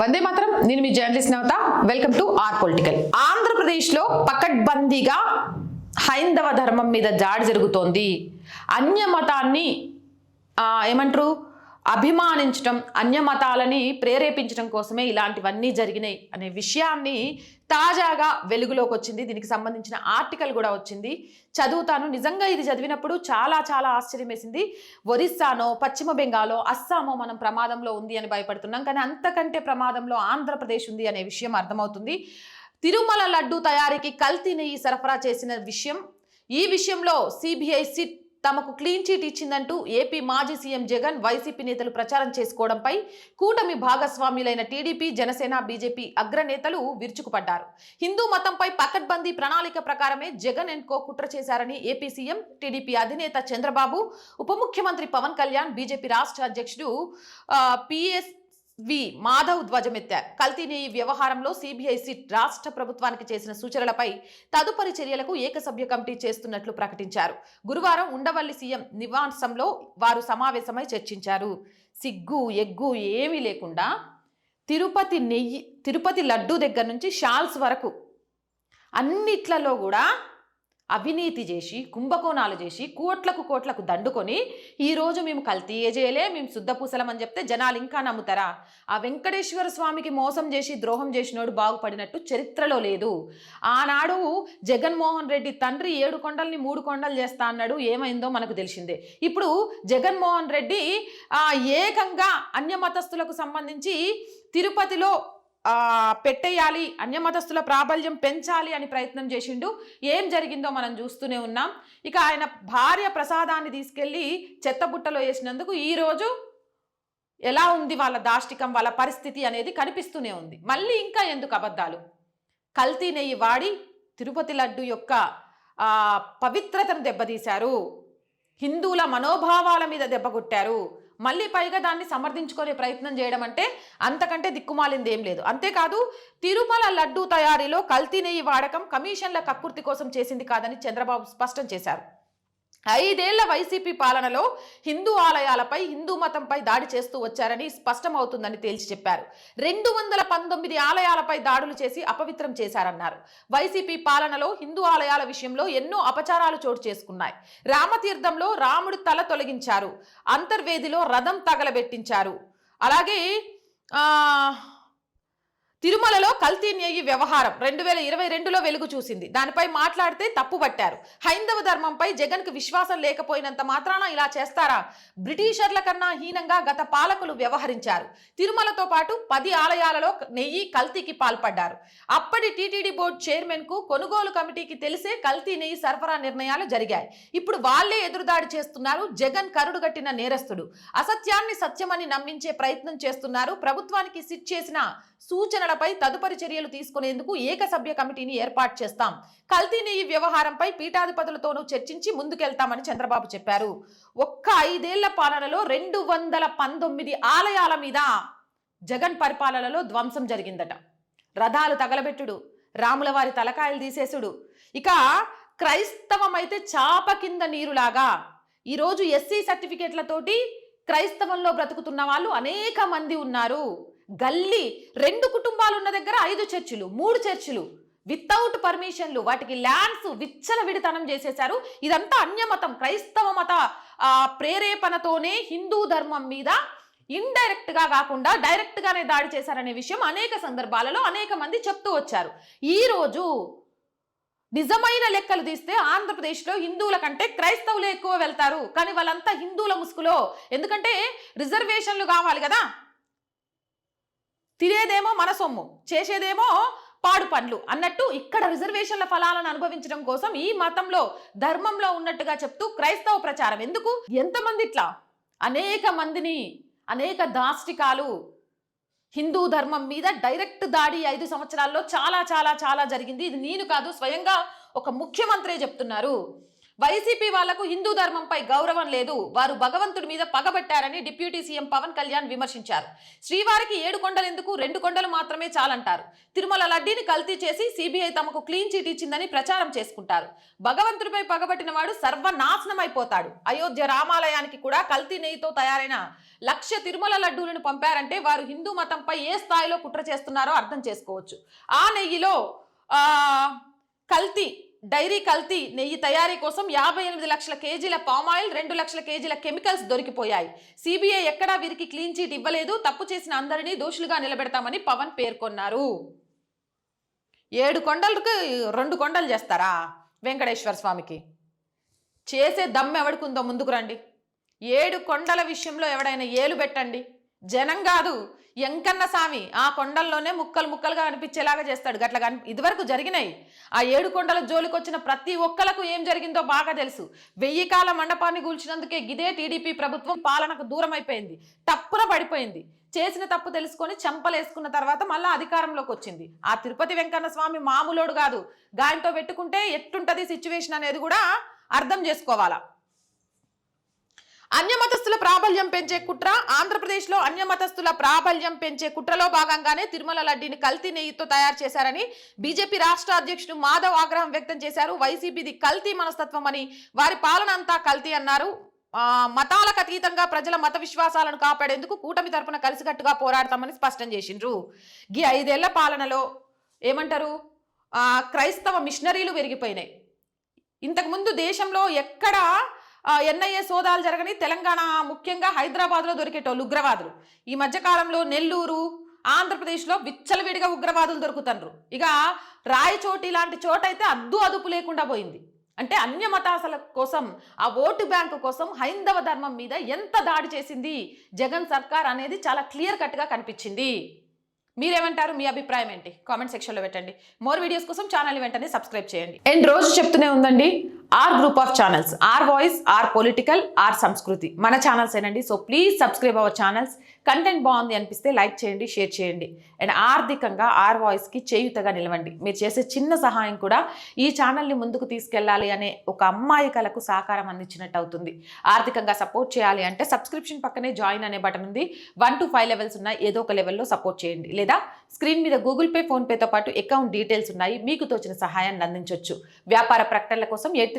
వందే మాత్రం. నేను మీ journalist Navatha. Welcome to R political ఆంధ్రప్రదేశ్లో పకడ్బందీగా హైందవ ధర్మం మీద జాడి జరుగుతోంది. అన్య మతాన్ని ఏమంటారు? అభిమానించడం అన్యమతాలని ప్రేరేపించడం కోసమే ఇలాంటివన్నీ జరిగినాయి అనే విషయాన్ని తాజాగా వెలుగులోకి వచ్చింది దీనికి సంబంధించిన ఆర్టికల్ కూడా వచ్చింది. చదువుతాను. నిజంగా ఇది చదివినప్పుడు చాలా చాలా ఆశ్చర్యం వేసింది ఒరిస్సానో పశ్చిమ బెంగాలో అస్సామో మనం ప్రమాదంలో ఉంది అని భయపడుతున్నాం. కానీ అంతకంటే ప్రమాదంలో ఆంధ్రప్రదేశ్ ఉంది అనే విషయం అర్థమవుతుంది. తిరుమల లడ్డు తయారీకి కల్తీ నెయ్యి సరఫరా చేసిన విషయం. ఈ విషయంలో సిబిఐ సిట్ తమకు క్లీన్ చీట్ ఇచ్చిందంటూ ఏపీ మాజీ సీఎం జగన్ వైసీపీ నేతలు ప్రచారం చేసుకోవడంపై కూటమి భాగస్వామ్యులైన టీడీపీ జనసేన బీజేపీ అగ్రనేతలు విరుచుకుపడ్డారు. హిందూ మతంపై పకడ్బందీ ప్రణాళిక ప్రకారమే జగన్ అండ్ కో కుట్ర చేశారని ఏపీ సీఎం టీడీపీ అధినేత చంద్రబాబు ఉప ముఖ్యమంత్రి పవన్ కళ్యాణ్ బీజేపీ రాష్ట్ర అధ్యక్షుడు పిఎస్ వి మాధవ్ ధ్వజమెత్తారు కల్తీ నెయ్యి వ్యవహారంలో సిబిఐ సిట్ రాష్ట్ర ప్రభుత్వానికి చేసిన సూచనలపై తదుపరి చర్యలకు ఏకసభ్య కమిటీ చేస్తున్నట్లు ప్రకటించారు. గురువారం ఉండవల్లి సీఎం నివాసంలో వారు సమావేశమై చర్చించారు. సిగ్గు ఎగ్గు ఏమీ లేకుండా తిరుపతి నెయ్యి తిరుపతి లడ్డు దగ్గర నుంచి షాల్స్ వరకు అన్నిట్లలో కూడా అవినీతి చేసి కుంభకోణాలు చేసి కోట్లకు కోట్లకు దండుకొని ఈరోజు మేము కల్తీయే చేయలే మేము శుద్ధపూసలమని చెప్తే జనాలు ఇంకా నమ్ముతారా? ఆ వెంకటేశ్వర స్వామికి మోసం చేసి ద్రోహం చేసినోడు బాగుపడినట్టు చరిత్రలో లేదు. ఆనాడు జగన్మోహన్ రెడ్డి తండ్రి ఏడు కొండల్ని మూడు కొండలు చేస్తా అన్నాడు ఏమైందో మనకు తెలిసిందే. ఇప్పుడు జగన్మోహన్ రెడ్డి ఏకంగా అన్యమతస్తులకు సంబంధించి తిరుపతిలో పెట్టేయాలి అన్యమతస్తుల ప్రాబల్యం పెంచాలి అని ప్రయత్నం చేసిండు. ఏం జరిగిందో మనం చూస్తూనే ఉన్నాం. ఇక ఆయన భార్య ప్రసాదాన్ని తీసుకెళ్ళి చెత్తబుట్టలో వేసినందుకు ఈరోజు ఎలా ఉంది వాళ్ళ దాష్టికం వాళ్ళ పరిస్థితి అనేది కనిపిస్తూనే ఉంది. మళ్ళీ ఇంకా ఎందుకు అబద్ధాలు? కల్తీ నెయ్యి వాడి తిరుపతి లడ్డు యొక్క పవిత్రతను దెబ్బతీశారు. హిందువుల మనోభావాల మీద దెబ్బ కొట్టారు. మళ్ళీ పైగా దాన్ని సమర్థించుకునే ప్రయత్నం చేయడం అంటే అంతకంటే దిక్కుమాలింది ఏం లేదు. అంతేకాదు తిరుమల లడ్డూ తయారీలో కల్తీ నెయ్యి వాడకం కమిషన్ల కక్కుర్తి కోసం చేసింది కాదని చంద్రబాబు స్పష్టం చేశారు. ఐదేళ్ళ వైసీపీ పాలనలో హిందూ ఆలయాలపై హిందూ మతంపై దాడి చేస్తూ వచ్చారని స్పష్టమవుతుందని తేల్చి చెప్పారు. రెండు వందల పంతొమ్మిది ఆలయాలపై దాడులు చేసి అపవిత్రం చేశారన్నారు. వైసీపీ పాలనలో హిందూ ఆలయాల విషయంలో ఎన్నో అపచారాలు చోటు చేసుకున్నాయి. రామతీర్థంలో రాముడి తల తొలగించారు. అంతర్వేదిలో రథం తగలబెట్టించారు. అలాగే ఆ తిరుమలలో కల్తీ నెయ్యి వ్యవహారం రెండు వేల ఇరవై రెండులో వెలుగు చూసింది. దానిపై మాట్లాడితే తప్పు పట్టారు. హైందవ ధర్మంపై జగన్కు విశ్వాసం లేకపోయినంత మాత్రాన ఇలా చేస్తారా? బ్రిటిషర్ల కన్నా హీనంగా గత పాలకులు వ్యవహరించారు. తిరుమలతో పాటు పది ఆలయాలలో నెయ్యి కల్తీకి పాల్పడ్డారు. అప్పటి టీటీడీ బోర్డు చైర్మన్కు కొనుగోలు కమిటీకి తెలిసే కల్తీ నెయ్యి సరఫరా నిర్ణయాలు జరిగాయి. ఇప్పుడు వాళ్ళే ఎదురుదాడి చేస్తున్నారు. జగన్ కరుడుగట్టిన నేరస్తుడు. అసత్యాన్ని సత్యమని నమ్మించే ప్రయత్నం చేస్తున్నారు. ప్రభుత్వానికి సిట్ చేసిన సూచనలపై తదుపరి చర్యలు తీసుకునేందుకు ఏకసభ్య కమిటీని ఏర్పాటు చేస్తాం. కల్తీ ఈ వ్యవహారంపై పీఠాధిపతులతోనూ చర్చించి ముందుకెళ్తామని చంద్రబాబు చెప్పారు. ఒక్క ఐదేళ్ళ పాలనలో రెండు వందల పంతొమ్మిది ఆలయాల మీద జగన్ పరిపాలనలో ధ్వంసం జరిగిందట. రథాలు తగలబెట్టుడు రాముల వారి తలకాయలు తీసేసుడు. ఇక క్రైస్తవం అయితే చాప కింద నీరులాగా. ఈరోజు ఎస్సీ సర్టిఫికేట్లతోటి క్రైస్తవంలో బ్రతుకుతున్న వాళ్ళు అనేక మంది ఉన్నారు. గల్లీ రెండు కుటుంబాలు ఉన్న దగ్గర ఐదు చర్చిలు మూడు చర్చిలు. వితౌట్ పర్మిషన్లు వాటికి ల్యాండ్స్ విచ్చల విడితనం చేసేశారు. ఇదంతా అన్యమతం క్రైస్తవ మత ప్రేరేపణతోనే హిందూ ధర్మం మీద ఇండైరెక్ట్గా కాకుండా డైరెక్ట్ గానే దాడి చేశారనే విషయం అనేక సందర్భాలలో అనేక మంది చెప్తూ వచ్చారు. ఈ రోజు నిజమైన లెక్కలు తీస్తే ఆంధ్రప్రదేశ్లో హిందువుల కంటే క్రైస్తవులే ఎక్కువ వెళ్తారు. కానీ వాళ్ళంతా హిందువుల ముసుగులో. ఎందుకంటే రిజర్వేషన్లు కావాలి కదా. తినేదేమో మన సొమ్ము చేసేదేమో పాడు పండ్లు అన్నట్టు ఇక్కడ రిజర్వేషన్ల ఫలాలను అనుభవించడం కోసం ఈ మతంలో ధర్మంలో ఉన్నట్టుగా చెప్తూ క్రైస్తవ ప్రచారం. ఎందుకు? ఎంతమంది ఇట్లా అనేక మందిని అనేక దాష్టికాలు హిందూ ధర్మం మీద డైరెక్ట్ దాడి ఐదు సంవత్సరాల్లో చాలా చాలా చాలా జరిగింది. ఇది నేను కాదు స్వయంగా ఒక ముఖ్యమంత్రే చెప్తున్నారు. వైసీపీ వాళ్ళకు హిందూ ధర్మంపై గౌరవం లేదు. వారు భగవంతుడి మీద పగబట్టారని డిప్యూటీ సీఎం పవన్ కళ్యాణ్ విమర్శించారు. శ్రీవారికి ఏడు కొండలు ఎందుకు? రెండు కొండలు మాత్రమే చాలంటారు. తిరుమల లడ్డీని కల్తీ చేసి సిబిఐ తమకు క్లీన్ చీట్ ఇచ్చిందని ప్రచారం చేసుకుంటారు. భగవంతుడిపై పగబట్టిన వాడు సర్వనాశనం అయిపోతాడు అయోధ్య రామాలయానికి కూడా కల్తీ నెయ్యితో తయారైన లక్ష తిరుమల లడ్డూలను పంపారంటే వారు హిందూ మతంపై ఏ స్థాయిలో కుట్ర చేస్తున్నారో అర్థం చేసుకోవచ్చు. ఆ నెయ్యిలో కల్తీ డైరీ కల్తీ నెయ్యి తయారీ కోసం యాభై ఎనిమిది లక్షల కేజీల పామాయిల్ రెండు లక్షల కేజీల కెమికల్స్ దొరికిపోయాయి. సిబిఐ ఎక్కడా వీరికి క్లీన్ చీట్ ఇవ్వలేదు. తప్పు చేసిన అందరినీ దోషులుగా నిలబెడతామని పవన్ పేర్కొన్నారు. ఏడు కొండలకు రెండు కొండలు చేస్తారా వెంకటేశ్వర స్వామికి? చేసే దమ్ ఎవడికుందో ముందుకు రండి. ఏడు కొండల విషయంలో ఎవడైనా ఏలు పెట్టండి. జనం కాదు ఎంకన్న స్వామి ఆ కొండల్లోనే ముక్కలు ముక్కలుగా అనిపించేలాగా చేస్తాడు. గట్ల కని ఇదివరకు జరిగినాయి. ఆ ఏడు కొండల జోలికొచ్చిన ప్రతి ఒక్కలకు ఏం జరిగిందో బాగా తెలుసు. వెయ్యి కాల మండపాన్ని కూల్చినందుకే గిదే టీడీపీ ప్రభుత్వం పాలనకు దూరం అయిపోయింది తప్పున పడిపోయింది. చేసిన తప్పు తెలుసుకొని చెంపలేసుకున్న తర్వాత మళ్ళా అధికారంలోకి వచ్చింది. ఆ తిరుపతి వెంకన్న స్వామి మామూలోడు కాదు. గాయంతో పెట్టుకుంటే ఎట్టుంటది సిచ్యువేషన్ అనేది కూడా అర్థం చేసుకోవాలా. అన్యమతస్థుల ప్రాబల్యం పెంచే కుట్ర ఆంధ్రప్రదేశ్లో అన్యమతస్థుల ప్రాబల్యం పెంచే కుట్రలో భాగంగానే తిరుమల లడ్డీని కల్తీ నెయ్యితో తయారు చేశారని బీజేపీ రాష్ట్ర అధ్యక్షుడు మాధవ్ ఆగ్రహం వ్యక్తం చేశారు. వైసీపీది కల్తీ మనస్తత్వం అని వారి పాలన అంతా కల్తీ అన్నారు. మతాలకు అతీతంగా ప్రజల మత విశ్వాసాలను కాపాడేందుకు కూటమి తరపున కలిసికట్టుగా పోరాడతామని స్పష్టం చేసిండ్రు. గీ ఐదేళ్ళ పాలనలో ఏమంటారు? క్రైస్తవ మిషనరీలు పెరిగిపోయినాయి ఇంతకుముందు దేశంలో ఎక్కడా ఎన్ఐఏ సోదాలు జరగని తెలంగాణ ముఖ్యంగా హైదరాబాద్లో దొరికేటోళ్ళు ఉగ్రవాదులు. ఈ మధ్యకాలంలో నెల్లూరు ఆంధ్రప్రదేశ్లో విచ్చలవిడిగా ఉగ్రవాదులు దొరుకుతున్నారు ఇక రాయచోటి లాంటి చోట అయితే అద్దు అదుపు లేకుండా పోయింది. అంటే అన్యమతాసల కోసం ఆ ఓటు బ్యాంకు కోసం హైందవ ధర్మం మీద ఎంత దాడి చేసింది జగన్ సర్కార్ అనేది చాలా క్లియర్ కట్గా కనిపించింది. మీరేమంటారు? మీ అభిప్రాయం ఏంటి? కామెంట్ సెక్షన్లో పెట్టండి. మోర్ వీడియోస్ కోసం ఛానల్ వెంటనే సబ్స్క్రైబ్ చేయండి. అండ్ రోజు చెప్తూనే ఉందండి. R group of channels. R voice R political R Samskruthi. మన ఛానల్స్ ఏనండి. So please subscribe our channels. Content బాగుంది అనిపిస్తే లైక్ చేయండి షేర్ చేయండి. అండ్ ఆర్థికంగా ఆర్ వాయిస్కి చేయుతగా నిలవండి. మీరు చేసే చిన్న సహాయం కూడా ఈ ఛానల్ని ముందుకు తీసుకెళ్ళాలి అనే ఒక అమ్మాయి కలకు సహకారం అందించినట్టు అవుతుంది. ఆర్థికంగా సపోర్ట్ చేయాలి అంటే సబ్స్క్రిప్షన్ పక్కనే జాయిన్ అనే బటన్ ఉంది. వన్ టు ఫైవ్ లెవెల్స్ ఉన్నాయి. ఏదో ఒక లెవెల్లో సపోర్ట్ చేయండి. లేదా స్క్రీన్ మీద గూగుల్ పే ఫోన్పేతో పాటు అకౌంట్ డీటెయిల్స్ ఉన్నాయి. మీకు తోచిన సహాయాన్ని అందించవచ్చు వ్యాపార ప్రకటనల కోసం eight